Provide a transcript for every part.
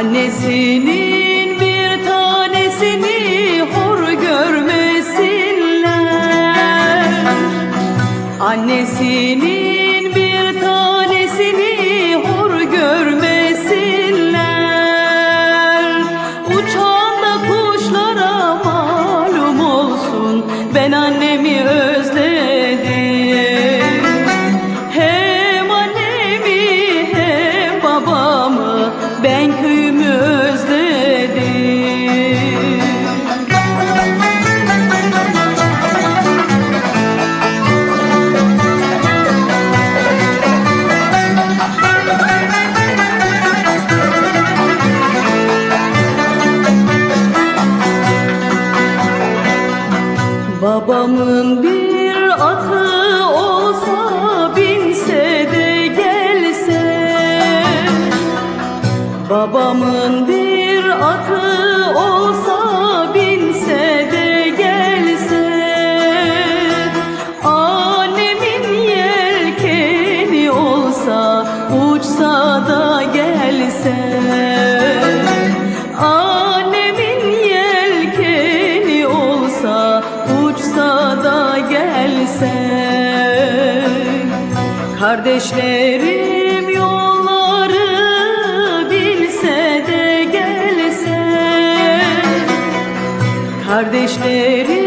Annesinin bir tanesini hor görmesinler. Annesinin Babamın bir atı olsa binse de gelse Annemin yelkeni olsa uçsa da gelse Annemin yelkeni olsa uçsa da gelse. Kardeşlerim Kardeşlerim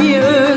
bir